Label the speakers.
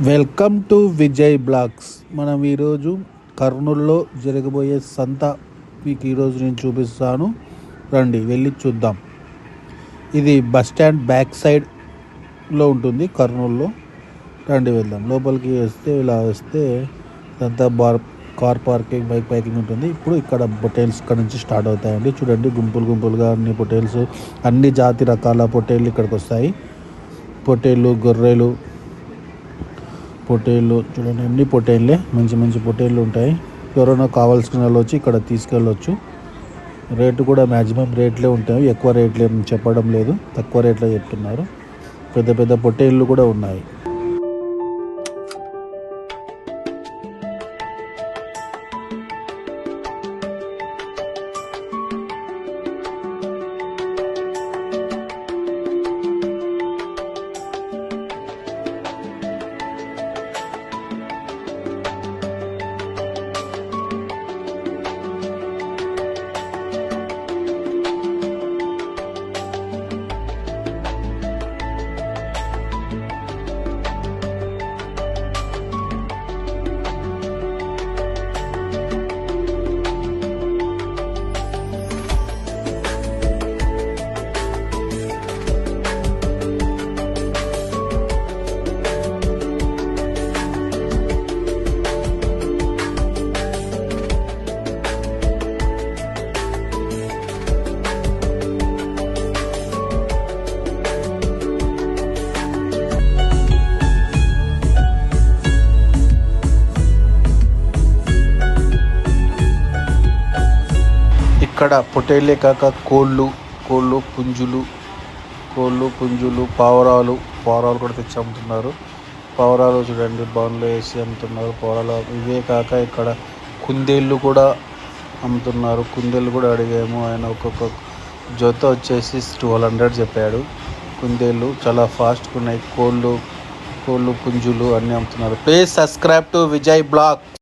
Speaker 1: Welcome to Vijay blogs. మనం ఈరోజు కర్నూల్లో జరగబోయే సంత మీకు ఈరోజు నేను చూపిస్తాను. రండి వెళ్ళి చూద్దాం. ఇది బస్ స్టాండ్ బ్యాక్ సైడ్లో ఉంటుంది కర్నూల్లో. రండి వెళ్దాం. లోపలికి వస్తే ఇలా వస్తే ఇదంతా bar car parking bike parking ఉంటుంది. ఇప్పుడు ఇక్కడ పొటైల్స్ ఇక్కడ నుంచి స్టార్ట్ అవుతాయండి. చూడండి గుంపులు గుంపులుగా అన్ని పొటేల్స్ అన్ని జాతి రకాల పొటేళ్ళు ఇక్కడికి వస్తాయి. పొటేళ్ళు గొర్రెలు పొటేళ్ళు చూడండి అన్ని పొటేళ్ళే మంచి మంచి పొటేళ్ళు ఉంటాయి. ఎవరైనా కావాల్సిన వాళ్ళు వచ్చి ఇక్కడ తీసుకెళ్ళొచ్చు. రేటు కూడా మ్యాక్సిమం రేట్లే ఉంటాయి. ఎక్కువ రేట్లు చెప్పడం లేదు. తక్కువ రేట్లో చెప్తున్నారు. పెద్ద పెద్ద పొట్టేళ్ళు కూడా ఉన్నాయి. ఇక్కడ పొట్టేళ్ళే కాక కోళ్ళు కోళ్ళు పుంజులు కోళ్ళు పుంజులు పావురాలు పావురాలు కూడా తెచ్చి అమ్ముతున్నారు. పావురాలు చూడండి బౌన్లో వేసి అమ్ముతున్నారు పావురాలు. ఇవే కాక ఇక్కడ కుందేళ్ళు కూడా అమ్ముతున్నారు. కుందేళ్ళు కూడా అడిగాము. ఆయన ఒక్కొక్క జత వచ్చేసి ట్వెల్వ్ హండ్రెడ్ చెప్పాడు. కుందేళ్ళు చాలా ఫాస్ట్గా ఉన్నాయి. కోళ్ళు కోళ్ళు పుంజులు అన్నీ అమ్ముతున్నారు. Please subscribe to Vijay blog